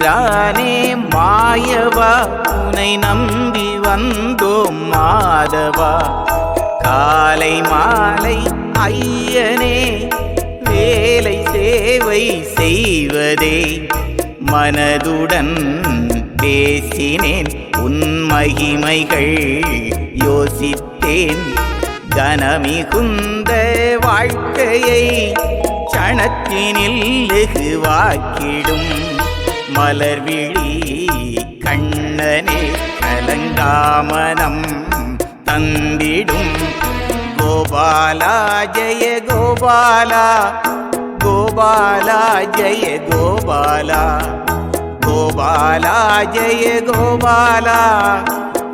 பிரானே மாயவா உனை நம்பி வந்தோம் மாதவா. காலை மாலை ஐயனே வேலை சேவை செய்வதே. மனதுடன் பேசினேன் உன் மகிமைகள் யோசித்தேன். கனமிகுந்த வாழ்க்கையை சணத்தினில் லெகுவாக்கிடும் மலர்விழி கண்ணனே அலங்காமனம் தந்திடும். கோபாலா ஜெய கோபாலா கோபாலா ஜெய கோபாலா கோபாலா ஜெய கோபாலா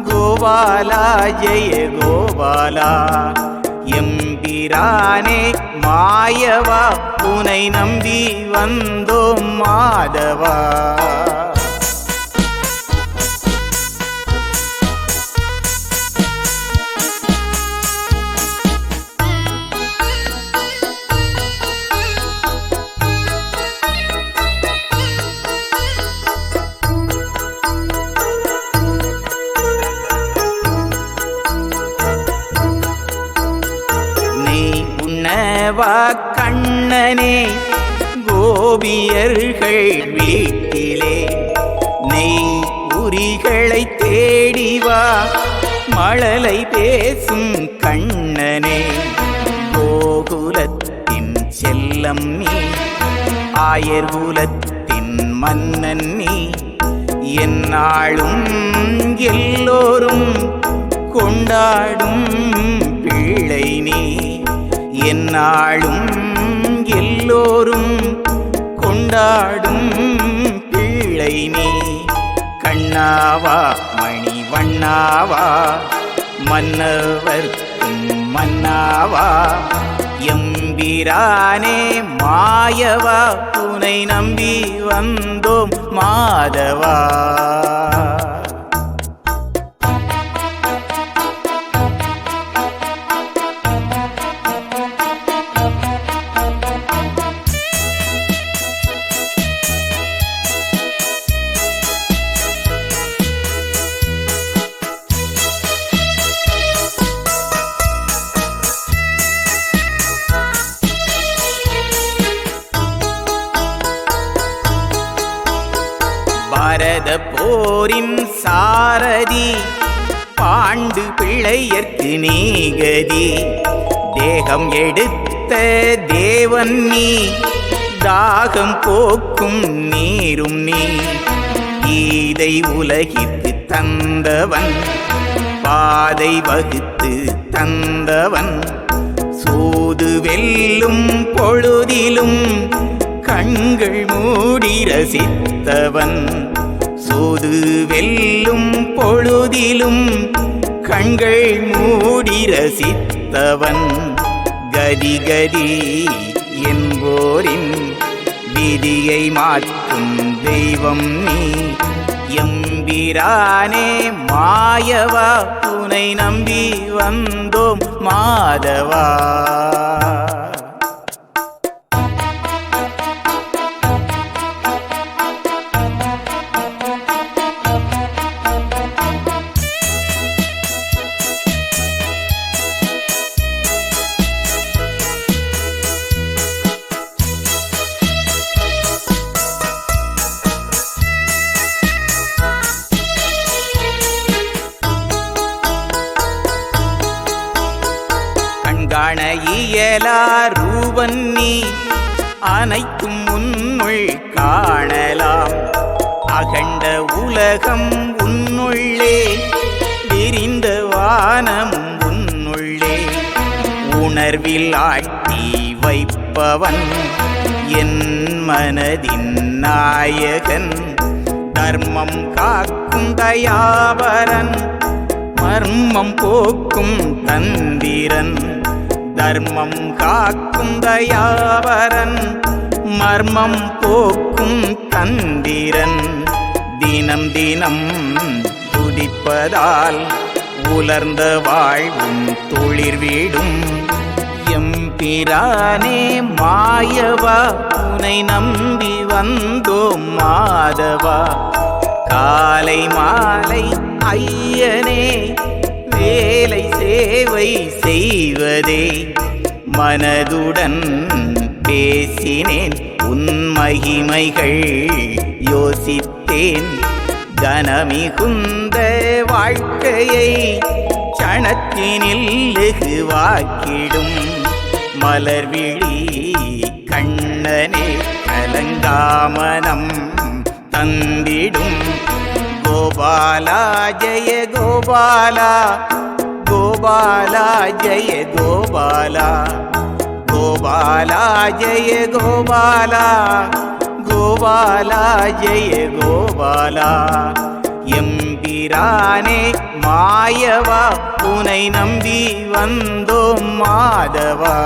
கோபாலா ஜெய கோபாலா. எம்பிரானே மாயவா உனை நம்பி வந்தோம் மாதவா. வாக்கு கண்ணனே கோபியர்கள் வீட்டிலே நெய் உரிகளை தேடிவா மழலை பேசும் கண்ணனே. கோகுலத்தின் செல்லம் நீ ஆயர் குலத்தின் மன்னன் நீ என்னாளும் எல்லோரும் கொண்டாடும் பிள்ளை நீ என்னாளும் எல்லோரும் கொண்டாடும் பிள்ளை நீ. கண்ணாவா மணி வண்ணாவா மன்னவர்க்கும் மன்னாவா. எம்பிரானே மாயவா துணை நம்பி வந்தோம் மாதவா. பரத போரின் சாரதி பாண்டு பிள்ளையர்க்கு நீகதி. தேகம் எடுத்த தேவன் நீ தாகம் போக்கும் நீரும் நீ. கீதை உலகிற்கு தந்தவன் பாதை வகுத்து தந்தவன். சூது வெல்லும் பொழுதிலும் கண்கள் மூடி ரசித்தவன். சூது வெல்லும் பொழுதிலும் கண்கள் மூடி ரசித்தவன். கதி கதி என்போரின் விதியை மாற்றும் தெய்வம் நீ. எம்பிரானே மாயவா துணை நம்பி வந்தோம் மாதவா. கண்காண ரூபன் நீ அனைத்தும் உன்னுள் காணலாம். அகண்ட உலகம் உன்னுள்ளே விரிந்த வானமும் உன்னுள்ளே. உணர்வில் ஆட்டி வைப்பவன் என் மனதின் நாயகன். தர்மம் காக்கும் தயாபரன் மர்மம் போக்கும் தந்திரன். தர்மம் காக்கும் தயாவரன் மர்மம் போக்கும் தந்திரன். தினம் தினம் துதிப்பதால் உலர்ந்த வாழ்வும் தொழிர்வீடும் எம்பிரானே மாயவா உனை நம்பி வந்தோம் மாதவா. காலை மாலை ஐயனே சேலை சேவை செய்வதே. மனதுடன் பேசினேன் உன் மகிமைகள் யோசித்தேன். கனமிகுந்த வாழ்க்கையை சணத்தினில் வெகுவாக்கிடும் மலர்விழி கண்ணனே கலங்காமனம் தந்திடும். கோபாலா ஜெய கோபாலா கோபாலா ஜெய கோபாலா கோபாலா ஜெய கோபாலா கோபாலா ஜெய கோபாலா எம்பிரானே மாயவா உனை நம்பி வந்தோம் மாதவா